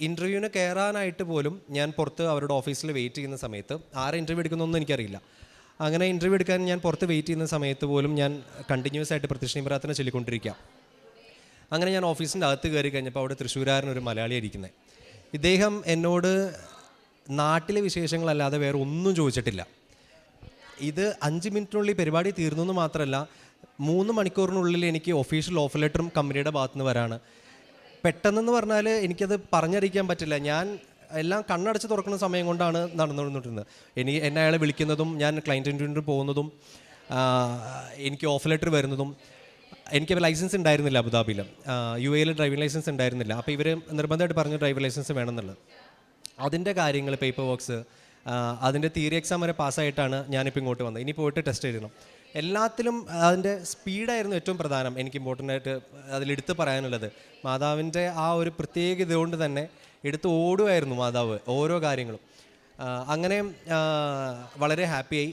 ഇന്റർവ്യൂവിന് കയറാനായിട്ട് പോലും ഞാൻ പുറത്ത് അവരുടെ ഓഫീസിൽ വെയിറ്റ് ചെയ്യുന്ന സമയത്ത് ആരെ ഇന്റർവ്യൂ എടുക്കുന്നൊന്നും എനിക്കറിയില്ല. അങ്ങനെ ഇന്റർവ്യൂ എടുക്കാൻ ഞാൻ പുറത്ത് വെയിറ്റ് ചെയ്യുന്ന സമയത്ത് പോലും ഞാൻ കണ്ടിന്യൂസ് ആയിട്ട് പ്രത്യക്ഷീകരണ പ്രാർത്ഥന ചൊല്ലിക്കൊണ്ടിരിക്കുക. അങ്ങനെ ഞാൻ ഓഫീസിന്റെ അകത്ത് കയറി കഴിഞ്ഞപ്പോൾ അവിടെ തൃശ്ശൂരാരൻ ഒരു മലയാളി ഇരിക്കുന്നത് ഇദ്ദേഹം എന്നോട് നാട്ടിലെ വിശേഷങ്ങളല്ലാതെ വേറെ ഒന്നും ചോദിച്ചിട്ടില്ല. ഇത് അഞ്ച് മിനിറ്റിനുള്ളിൽ പരിപാടി തീർന്നു എന്ന് മാത്രമല്ല മൂന്ന് മണിക്കൂറിനുള്ളിൽ എനിക്ക് ഒഫീഷ്യൽ ഓഫർ ലെറ്ററും കമ്പനിയുടെ ഭാഗത്തു നിന്ന് വരാണ്. പെട്ടെന്നെന്ന് പറഞ്ഞാൽ എനിക്കത് പറഞ്ഞറിയിക്കാൻ പറ്റില്ല. ഞാൻ എല്ലാം കണ്ണടച്ച് തുറക്കുന്ന സമയം കൊണ്ടാണ് നടന്നുകൊണ്ടിരുന്നത്. ഇനി എന്നെ അയാളെ വിളിക്കുന്നതും ഞാൻ ക്ലയന്റ് ഇന്റർവ്യൂവിന് പോകുന്നതും എനിക്ക് ഓഫർ ലെറ്റർ വരുന്നതും എനിക്ക് ലൈസൻസ് ഉണ്ടായിരുന്നില്ല അബുദാബിയിൽ യു എയിൽ ഡ്രൈവിംഗ് ലൈസൻസ് ഉണ്ടായിരുന്നില്ല. അപ്പോൾ ഇവർ നിർബന്ധമായിട്ട് പറഞ്ഞു ഡ്രൈവിംഗ് ലൈസൻസ് വേണമെന്നുള്ളത് അതിന്റെ കാര്യങ്ങൾ പേപ്പർ വർക്ക്സ് അതിന്റെ തിയറി എക്സാം വരെ പാസ്സായിട്ടാണ് ഞാനിപ്പോൾ ഇങ്ങോട്ട് വന്നത്. ഇനി പോയിട്ട് ടെസ്റ്റ് എഴുതണം. എല്ലാത്തിലും അതിന്റെ സ്പീഡായിരുന്നു ഏറ്റവും പ്രധാനം എനിക്ക് ഇമ്പോർട്ടന്റ് ആയിട്ട് അതിലെടുത്ത് പറയാനുള്ളത്. മാതാവിന്റെ ആ ഒരു പ്രത്യേക ഇതുകൊണ്ട് തന്നെ എടുത്ത് ഓടുമായിരുന്നു മാതാവ് ഓരോ കാര്യങ്ങളും. അങ്ങനെ വളരെ ഹാപ്പിയായി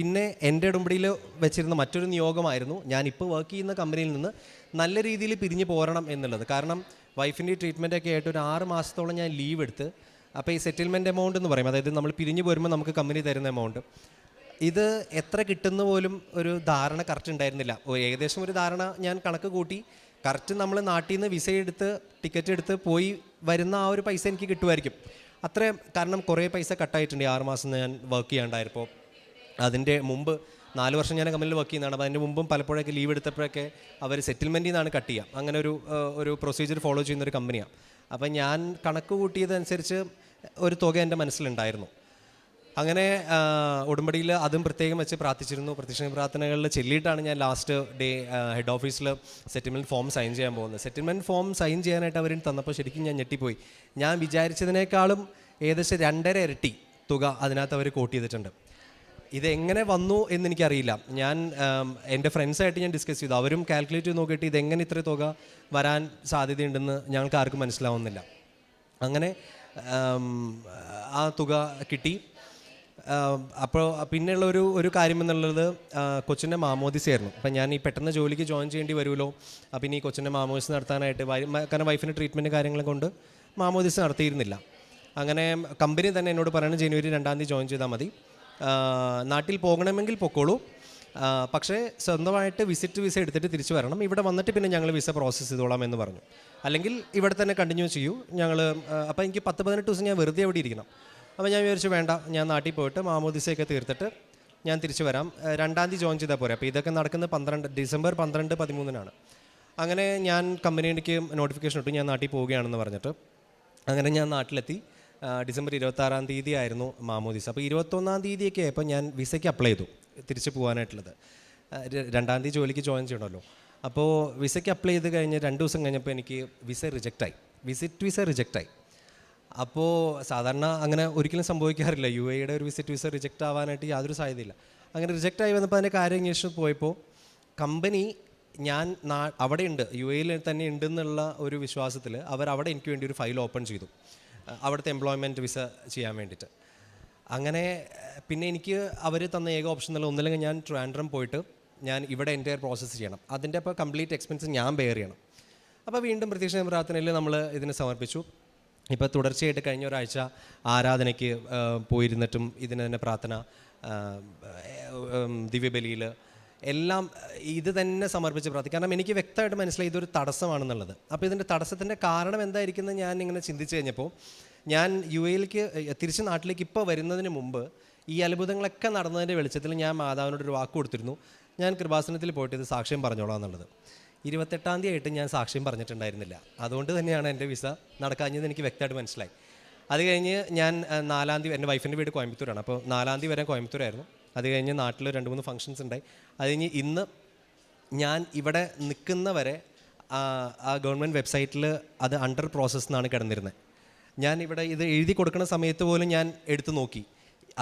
പിന്നെ എന്റെ ഉടമ്പടിയിൽ വെച്ചിരുന്ന മറ്റൊരു നിയോഗമായിരുന്നു ഞാനിപ്പോൾ വർക്ക് ചെയ്യുന്ന കമ്പനിയിൽ നിന്ന് നല്ല രീതിയിൽ പിരിഞ്ഞു പോരണം എന്നുള്ളത്. കാരണം വൈഫിന്റെ ട്രീറ്റ്മെന്റ് ഒക്കെ ആയിട്ട് ഒരു ആറ് മാസത്തോളം ഞാൻ ലീവ് എടുത്ത് അപ്പോൾ ഈ സെറ്റിൽമെന്റ് എമൗണ്ട് എന്ന് പറയും. അതായത് നമ്മൾ പിരിഞ്ഞു പോരുമ്പോൾ നമുക്ക് കമ്പനി തരുന്ന എമൗണ്ട് ഇത് എത്ര കിട്ടുന്ന പോലും ഒരു ധാരണ കറക്റ്റ് ഉണ്ടായിരുന്നില്ല. ഏകദേശം ഒരു ധാരണ ഞാൻ കണക്ക് കൂട്ടി. കറക്റ്റ് നമ്മൾ നാട്ടിൽ നിന്ന് വിസ എടുത്ത് ടിക്കറ്റ് എടുത്ത് പോയി വരുന്ന ആ ഒരു പൈസ എനിക്ക് കിട്ടുമായിരിക്കും. അത്രയും കാരണം കുറേ പൈസ കട്ടായിട്ടുണ്ട് ആറുമാസം ആറ് മാസം ഞാൻ വർക്ക് ചെയ്യാണ്ടായപ്പോൾ. അതിന്റെ മുമ്പ് നാല് വർഷം ഞാൻ കമ്പനിയിൽ വർക്ക് ചെയ്യുന്നതാണ്. അപ്പോൾ അതിന്റെ മുമ്പും പലപ്പോഴൊക്കെ ലീവ് എടുത്തപ്പോഴൊക്കെ അവർ സെറ്റിൽമെന്റിൽ നിന്നാണ് കട്ട് ചെയ്യുക. അങ്ങനെ ഒരു ഒരു പ്രൊസീജിയർ ഫോളോ ചെയ്യുന്ന ഒരു കമ്പനിയാണ് അപ്പോൾ ഞാൻ കണക്ക് കൂട്ടിയതനുസരിച്ച് ഒരു തുക എന്റെ മനസ്സിലുണ്ടായിരുന്നു. അങ്ങനെ ഉടമ്പടിയിൽ അതും പ്രത്യേകം വെച്ച് പ്രാർത്ഥിച്ചിരുന്നു. പ്രത്യക്ഷ പ്രാർത്ഥനകളിൽ ചെല്ലിയിട്ടാണ് ഞാൻ ലാസ്റ്റ് ഡേ ഹെഡ് ഓഫീസിൽ സെറ്റിൽമെന്റ് ഫോം സൈൻ ചെയ്യാൻ പോകുന്നത്. സെറ്റിൽമെന്റ് ഫോം സൈൻ ചെയ്യാനായിട്ട് അവർ തന്നപ്പോൾ ശരിക്കും ഞാൻ ഞെട്ടിപ്പോയി. ഞാൻ വിചാരിച്ചതിനേക്കാളും ഏകദേശം രണ്ടര ഇരട്ടി തുക അതിനകത്ത് അവർ കോട്ട് ചെയ്തിട്ടുണ്ട്. ഇതെങ്ങനെ വന്നു എന്ന് എനിക്കറിയില്ല ഞാൻ എന്റെ ഫ്രണ്ട്സായിട്ട് ഞാൻ ഡിസ്കസ് ചെയ്തു. അവരും കാൽക്കുലേറ്റ് ചെയ്ത് നോക്കിയിട്ട് ഇതെങ്ങനെ ഇത്ര തുക വരാൻ സാധ്യതയുണ്ടെന്ന് ഞങ്ങൾക്ക് ആർക്കും മനസ്സിലാവുന്നില്ല. അങ്ങനെ ആ തുക കിട്ടി. അപ്പോൾ പിന്നെയുള്ള ഒരു ഒരു കാര്യം എന്നുള്ളത് കൊച്ചിന്റെ മാമോദിസയായിരുന്നു അപ്പം ഞാൻ ഈ പെട്ടെന്ന് ജോലിക്ക് ജോയിൻ ചെയ്യേണ്ടി വരുമല്ലോ. അപ്പം ഇനി കൊച്ചിന്റെ മാമോദിസ നടത്താനായിട്ട് കാരണം വൈഫിന്റെ ട്രീറ്റ്മെന്റ് കാര്യങ്ങളും കൊണ്ട് മാമോദിസ നടത്തിയിരുന്നില്ല. അങ്ങനെ കമ്പനി തന്നെ എന്നോട് പറയണം ജനുവരി രണ്ടാം തീയതി ജോയിൻ ചെയ്താൽ മതി. നാട്ടിൽ പോകണമെങ്കിൽ പൊക്കോളൂ. പക്ഷേ സ്വന്തമായിട്ട് വിസിറ്റ് വിസ എടുത്തിട്ട് തിരിച്ചു വരണം. ഇവിടെ വന്നിട്ട് പിന്നെ ഞങ്ങൾ വിസ പ്രോസസ്സ് ചെയ്തോളാം എന്ന് പറഞ്ഞു. അല്ലെങ്കിൽ ഇവിടെ തന്നെ കണ്ടിന്യൂ ചെയ്യൂ. ഞങ്ങൾ അപ്പോൾ എനിക്ക് പത്ത് പതിനെട്ട് ദിവസം ഞാൻ വെറുതെ എവിടെ ഇരിക്കണം. അപ്പോൾ ഞാൻ വിചാരിച്ചു വേണ്ട ഞാൻ നാട്ടിൽ പോയിട്ട് മാമോദിസയൊക്കെ തീർത്തിട്ട് ഞാൻ തിരിച്ചു വരാം. രണ്ടാം തീയതി ജോയിൻ ചെയ്താൽ പോരെ. അപ്പോൾ ഇതൊക്കെ നടക്കുന്നത് പന്ത്രണ്ട് ഡിസംബർ പന്ത്രണ്ട് പതിമൂന്നിനാണ്. അങ്ങനെ ഞാൻ കമ്പനിക്ക് നോട്ടിഫിക്കേഷൻ ഇട്ടു. ഞാൻ നാട്ടിൽ പോവുകയാണെന്ന് പറഞ്ഞിട്ട്. അങ്ങനെ ഞാൻ നാട്ടിലെത്തി. ഡിസംബർ ഇരുപത്താറാം തീയതി ആയിരുന്നു മാമോദിസ. അപ്പോൾ ഇരുപത്തൊന്നാം തീയതിയൊക്കെ ആയപ്പോൾ ഞാൻ വിസയ്ക്ക് അപ്ലൈ ചെയ്തു തിരിച്ച് പോകാനായിട്ടുള്ളത്. രണ്ടാം തീയതി ജോലിക്ക് ജോയിൻ ചെയ്യണമല്ലോ. അപ്പോൾ വിസയ്ക്ക് അപ്ലൈ ചെയ്ത് കഴിഞ്ഞ് രണ്ട് ദിവസം കഴിഞ്ഞപ്പോൾ എനിക്ക് വിസ റിജക്റ്റായി വിസിറ്റ് വിസ റിജക്റ്റായി അപ്പോൾ സാധാരണ അങ്ങനെ ഒരിക്കലും സംഭവിക്കാറില്ല. യു എയുടെ ഒരു വിസിറ്റ് വിസ റിജക്റ്റ് ആവാനായിട്ട് യാതൊരു സാധ്യതയില്ല. അങ്ങനെ റിജക്റ്റ് ആയി വന്നപ്പോൾ അതിന്റെ കാര്യം അന്വേഷിച്ച് പോയപ്പോൾ കമ്പനി ഞാൻ നാ അവിടെ ഉണ്ട് യു എയിൽ തന്നെ ഉണ്ടെന്നുള്ള ഒരു വിശ്വാസത്തിൽ അവർ അവിടെ എനിക്ക് വേണ്ടി ഒരു ഫയൽ ഓപ്പൺ ചെയ്തു. അവിടുത്തെ എംപ്ലോയ്മെന്റ് വിസ ചെയ്യാൻ വേണ്ടിയിട്ട്. അങ്ങനെ പിന്നെ എനിക്ക് അവർ തന്ന ഏക ഓപ്ഷൻ എന്നുള്ള ഒന്നില്ലെങ്കിൽ ഞാൻ ട്രാൻഡ്രം പോയിട്ട് ഞാൻ ഇവിടെ എന്റെ പ്രോസസ്സ് ചെയ്യണം. അതിന്റെ അപ്പോൾ കംപ്ലീറ്റ് എക്സ്പെൻസ് ഞാൻ ബെയർ ചെയ്യണം. അപ്പോൾ വീണ്ടും പ്രത്യക്ഷ പ്രാർത്ഥനയിൽ നമ്മൾ ഇതിനെ സമർപ്പിച്ചു. ഇപ്പോൾ തുടർച്ചയായിട്ട് കഴിഞ്ഞ ഒരാഴ്ച ആരാധനയ്ക്ക് പോയിരുന്നിട്ടും ഇതിന് തന്നെ പ്രാർത്ഥന ദിവ്യബലിയിൽ എല്ലാം ഇത് തന്നെ സമർപ്പിച്ച് പ്രാർത്ഥിക്കും. കാരണം എനിക്ക് വ്യക്തമായിട്ട് മനസ്സിലായി ഇതൊരു തടസ്സമാണെന്നുള്ളത്. അപ്പോൾ ഇതിന്റെ തടസ്സത്തിന്റെ കാരണം എന്തായിരിക്കുന്നത് ഞാൻ ഇങ്ങനെ ചിന്തിച്ചു കഴിഞ്ഞപ്പോൾ ഞാൻ യു എയിലേക്ക് തിരിച്ച് നാട്ടിലേക്ക് ഇപ്പോൾ വരുന്നതിന് മുമ്പ് ഈ അത്ഭുതങ്ങളൊക്കെ നടന്നതിന്റെ വെളിച്ചത്തിൽ ഞാൻ മാതാവിനോട് ഒരു വാക്ക് കൊടുത്തിരുന്നു. ഞാൻ കൃപാസനത്തിൽ പോയിട്ട് ഇത് സാക്ഷ്യം പറഞ്ഞോളാം എന്നുള്ളത്. ഇരുപത്തെട്ടാം തീയതി ആയിട്ട് ഞാൻ സാക്ഷ്യം പറഞ്ഞിട്ടുണ്ടായിരുന്നില്ല. അതുകൊണ്ട് തന്നെയാണ് എന്റെ വിസ നടക്കാഞ്ഞത് എനിക്ക് വ്യക്തമായിട്ട് മനസ്സിലായി. അത് കഴിഞ്ഞ് ഞാൻ നാലാം തീയതി എന്റെ വൈഫിന്റെ വീട് കോയമ്പത്തൂരാണ്. അപ്പോൾ നാലാം തീയതി വരെ കോയമ്പത്തൂരായിരുന്നു. അത് കഴിഞ്ഞ് നാട്ടിൽ രണ്ട് മൂന്ന് ഫങ്ഷൻസ് ഉണ്ടായി. അത് കഴിഞ്ഞ് ഇന്ന് ഞാൻ ഇവിടെ നിൽക്കുന്നവരെ ആ ഗവൺമെന്റ് വെബ്സൈറ്റിൽ അത് അണ്ടർ പ്രോസസ്സ് എന്നാണ് കിടന്നിരുന്നത് ഞാൻ ഇവിടെ ഇത് എഴുതി കൊടുക്കുന്ന സമയത്ത് പോലും ഞാൻ എടുത്തു നോക്കി.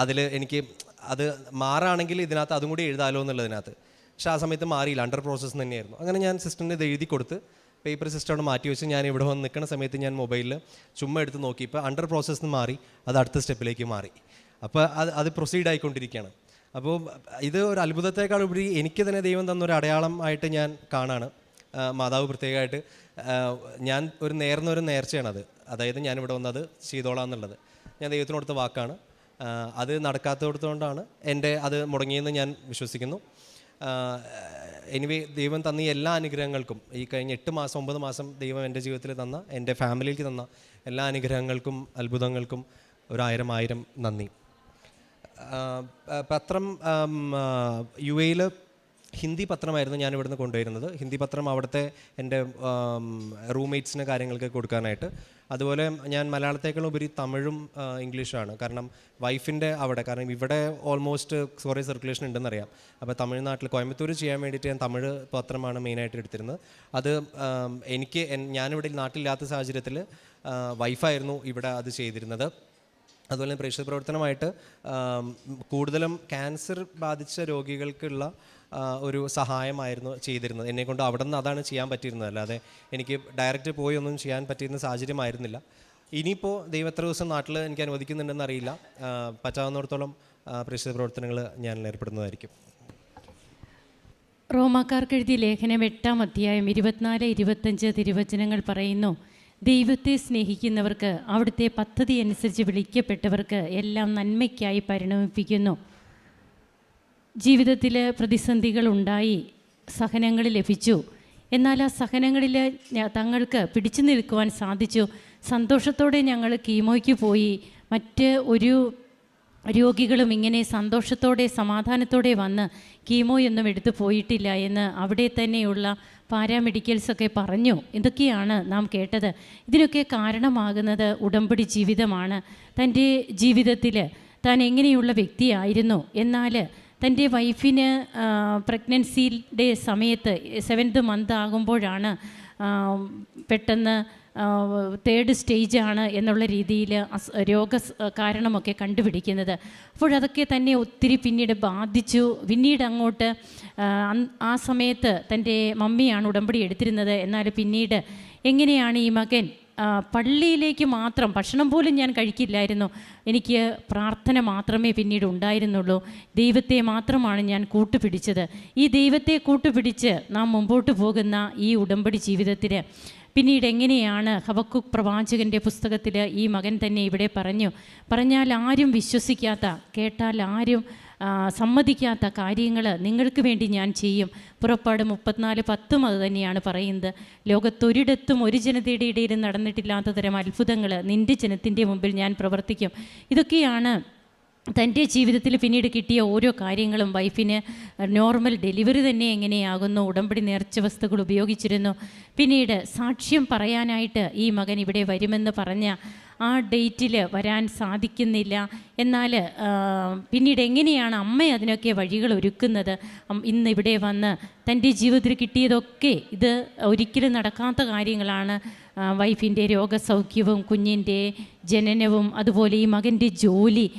അതിൽ എനിക്ക് അത് മാറാണെങ്കിൽ ഇതിനകത്ത് അതും കൂടി എഴുതാലോ എന്നുള്ളതിനകത്ത്. പക്ഷേ ആ സമയത്ത് മാറിയില്ല. അണ്ടർ പ്രോസസ്സ് തന്നെയായിരുന്നു. അങ്ങനെ ഞാൻ സിസ്റ്ററിന് ഇത് എഴുതി കൊടുത്ത് പേപ്പർ സിസ്റ്റം മാറ്റി വെച്ച് ഞാൻ ഇവിടെ വന്ന് നിൽക്കുന്ന സമയത്ത് ഞാൻ മൊബൈലിൽ ചുമ്മാ എടുത്ത് നോക്കി. ഇപ്പോൾ അണ്ടർ പ്രോസസ്സ് മാറി അത് അടുത്ത സ്റ്റെപ്പിലേക്ക് മാറി. അപ്പോൾ അത് അത് പ്രൊസീഡ് ആയിക്കൊണ്ടിരിക്കുകയാണ്. അപ്പോൾ ഇത് ഒരു അത്ഭുതത്തെക്കാൾ ഉപരി എനിക്ക് തന്നെ ദൈവം തന്ന ഒരു അടയാളം ആയിട്ട് ഞാൻ കാണാണ്. മാതാവ് പ്രത്യേകമായിട്ട് ഞാൻ ഒരു നേർന്ന ഒരു നേർച്ചയാണത് അതായത് ഞാനിവിടെ വന്നത് ചെയ്തോളാം എന്നുള്ളത്. ഞാൻ ദൈവത്തിനോടുത്ത വാക്കാണ്. അത് നടക്കാത്തടത്തോണ്ടാണ് എന്റെ അത് മുടങ്ങിയെന്ന് ഞാൻ വിശ്വസിക്കുന്നു. എനിവേ ദൈവം തന്ന എല്ലാ അനുഗ്രഹങ്ങൾക്കും ഈ കഴിഞ്ഞ എട്ട് മാസം ഒമ്പത് മാസം ദൈവം എന്റെ ജീവിതത്തിൽ തന്ന എന്റെ ഫാമിലിക്ക് തന്ന എല്ലാ അനുഗ്രഹങ്ങൾക്കും അത്ഭുതങ്ങൾക്കും ഒരായിരം ആയിരം നന്ദി. പത്രം യു എയിൽ ഹിന്ദി പത്രമായിരുന്നു ഞാൻ ഇവിടുന്ന് കൊണ്ടുവരുന്നത്. ഹിന്ദി പത്രം അവിടുത്തെ എന്റെ റൂംമേറ്റ്സിന് കാര്യങ്ങൾക്ക് കൊടുക്കാനായിട്ട്. അതുപോലെ ഞാൻ മലയാളത്തേക്കാൾ ഉപരി തമിഴും ഇംഗ്ലീഷാണ്. കാരണം വൈഫിന്റെ അവിടെ കാരണം ഇവിടെ ഓൾമോസ്റ്റ് കുറേ സർക്കുലേഷൻ ഉണ്ടെന്നറിയാം. അപ്പോൾ തമിഴ്നാട്ടിൽ കോയമ്പത്തൂർ ചെയ്യാൻ വേണ്ടിയിട്ട് ഞാൻ തമിഴ് പത്രമാണ് മെയിനായിട്ട് എടുത്തിരുന്നത്. അത് എനിക്ക് ഞാനിവിടെ നാട്ടിലില്ലാത്ത സാഹചര്യത്തിൽ വൈഫായിരുന്നു ഇവിടെ അത് ചെയ്തിരുന്നത്. അതുപോലെ തന്നെ പ്രേക്ഷക പ്രവർത്തനമായിട്ട് കൂടുതലും ക്യാൻസർ ബാധിച്ച രോഗികൾക്കുള്ള ഒരു സഹായമായിരുന്നു ചെയ്തിരുന്നത്. എന്നെ കൊണ്ട് അവിടെ നിന്ന് അതാണ് ചെയ്യാൻ പറ്റിയിരുന്നത്. അല്ലാതെ എനിക്ക് ഡയറക്റ്റ് പോയി ഒന്നും ചെയ്യാൻ പറ്റിയിരുന്ന സാഹചര്യമായിരുന്നില്ല. ഇനിയിപ്പോൾ ദൈവം എത്ര ദിവസം നാട്ടിൽ എനിക്ക് അനുവദിക്കുന്നുണ്ടെന്ന് അറിയില്ല. പറ്റാവുന്നിടത്തോളം പ്രേക്ഷക പ്രവർത്തനങ്ങൾ ഞാൻ ഏർപ്പെടുന്നതായിരിക്കും. റോമാക്കാർക്ക് എഴുതിയ ലേഖനം എട്ടാം അധ്യായം ഇരുപത്തിനാല് ഇരുപത്തഞ്ച് തിരുവചനങ്ങൾ പറയുന്നു ദൈവത്തെ സ്നേഹിക്കുന്നവർക്ക് അവിടുത്തെ പദ്ധതി അനുസരിച്ച് വിളിക്കപ്പെട്ടവർക്ക് എല്ലാം നന്മയ്ക്കായി പരിണമിപ്പിക്കുന്നു. ജീവിതത്തിൽ പ്രതിസന്ധികൾ ഉണ്ടായി സഹനങ്ങൾ ലഭിച്ചു. എന്നാൽ ആ സഹനങ്ങളിൽ തങ്ങൾക്ക് പിടിച്ചു നിൽക്കുവാൻ സാധിച്ചു. സന്തോഷത്തോടെ ഞങ്ങൾ കീമോയ്ക്ക് പോയി. മറ്റ് ഒരു രോഗികളും ഇങ്ങനെ സന്തോഷത്തോടെ സമാധാനത്തോടെ വന്ന് കീമോയൊന്നും എടുത്തു പോയിട്ടില്ല എന്ന് അവിടെ തന്നെയുള്ള പാരാമെഡിക്കൽസൊക്കെ പറഞ്ഞു. എന്തൊക്കെയാണ് നാം കേട്ടത്? ഇതിനൊക്കെ കാരണമാകുന്നത് ഉടമ്പടി ജീവിതമാണ്. തന്റെ ജീവിതത്തിൽ താൻ എങ്ങനെയുള്ള വ്യക്തിയായിരുന്നു? എന്നാൽ തന്റെ വൈഫിന് പ്രഗ്നൻസിയുടെ സമയത്ത് സെവൻത് മന്ത് ആകുമ്പോഴാണ് പെട്ടെന്ന് തേർഡ് സ്റ്റേജാണ് എന്നുള്ള രീതിയിൽ രോഗ കാരണമൊക്കെ കണ്ടുപിടിക്കുന്നത്. അപ്പോഴതൊക്കെ തന്നെ ഒത്തിരി പിന്നീട് ബാധിച്ചു. പിന്നീട് അങ്ങോട്ട് ആ, സമയത്ത് തന്റെ മമ്മിയാണ് ഉടമ്പടി എടുത്തിരുന്നത്. എന്നാൽ പിന്നീട് എങ്ങനെയാണ് ഈ മകൻ പള്ളിയിലേക്ക് മാത്രം ഭക്ഷണം പോലും ഞാൻ കഴിക്കില്ലായിരുന്നു. എനിക്ക് പ്രാർത്ഥന മാത്രമേ പിന്നീട് ഉണ്ടായിരുന്നുള്ളൂ. ദൈവത്തെ മാത്രമാണ് ഞാൻ കൂട്ടുപിടിച്ചത്. ഈ ദൈവത്തെ കൂട്ടുപിടിച്ച് നാം മുമ്പോട്ട് പോകുന്ന ഈ ഉടമ്പടി ജീവിതത്തിൽ പിന്നീട് എങ്ങനെയാണ് ഹവക്കുക് പ്രവാചകന്റെ പുസ്തകത്തിൽ ഈ മകൻ തന്നെ ഇവിടെ പറഞ്ഞു? പറഞ്ഞാൽ ആരും വിശ്വസിക്കാത്ത കേട്ടാൽ ആരും സമ്മതിക്കാത്ത കാര്യങ്ങൾ നിങ്ങൾക്ക് വേണ്ടി ഞാൻ ചെയ്യും. പുറപ്പാട് മുപ്പത്തിനാല് പത്തും അത് തന്നെയാണ് പറയുന്നത്. ലോകത്തൊരിടത്തും ഒരു ജനതയുടെ ഇടയിൽ നടന്നിട്ടില്ലാത്ത തരം അത്ഭുതങ്ങൾ നിന്റെ ജനത്തിന്റെ മുമ്പിൽ ഞാൻ പ്രവർത്തിക്കും. ഇതൊക്കെയാണ് തന്റെ ജീവിതത്തിൽ പിന്നീട് കിട്ടിയ ഓരോ കാര്യങ്ങളും വൈഫിന് നോർമൽ ഡെലിവറി തന്നെ എങ്ങനെയാകുന്നു ഉടമ്പടി നേർച്ച വസ്തുക്കൾ ഉപയോഗിച്ചിരുന്നു പിന്നീട് സാക്ഷ്യം പറയാനായിട്ട് ഈ മകൻ ഇവിടെ വരുമെന്ന് പറഞ്ഞ ആ ഡേറ്റിൽ വരാൻ സാധിക്കുന്നില്ല. എന്നാൽ പിന്നീട് എങ്ങനെയാണ് അമ്മ അതിനൊക്കെ വഴികൾ ഒരുക്കുന്നത്? ഇന്ന് ഇവിടെ വന്ന് തന്റെ ജീവിതത്തിൽ കിട്ടിയതൊക്കെ ഇത് ഒരിക്കലും നടക്കാത്ത കാര്യങ്ങളാണ്. വൈഫിന്റെ രോഗസൗഖ്യവും കുഞ്ഞിന്റെ ജനനവും അതുപോലെ ഈ മകന്റെ ജോലി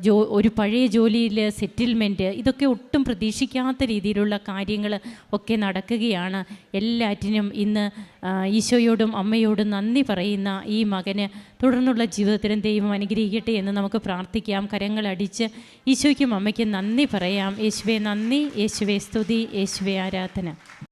ജോ ഒരു പഴയ ജോലിയിൽ സെറ്റിൽമെന്റ് ഇതൊക്കെ ഒട്ടും പ്രതീക്ഷിക്കാത്ത രീതിയിലുള്ള കാര്യങ്ങൾ ഒക്കെ നടക്കുകയാണ്. എല്ലാറ്റിനും ഇന്ന് ഈശോയോടും അമ്മയോടും നന്ദി പറയുന്ന ഈ മകന് തുടർന്നുള്ള ജീവിതത്തിലും ദൈവം അനുഗ്രഹിക്കട്ടെ എന്ന് നമുക്ക് പ്രാർത്ഥിക്കാം. കരങ്ങളടിച്ച് ഈശോയ്ക്കും അമ്മയ്ക്കും നന്ദി പറയാം. യേശുവേ നന്ദി. യേശുവേ സ്തുതി. യേശുവെ ആരാധന.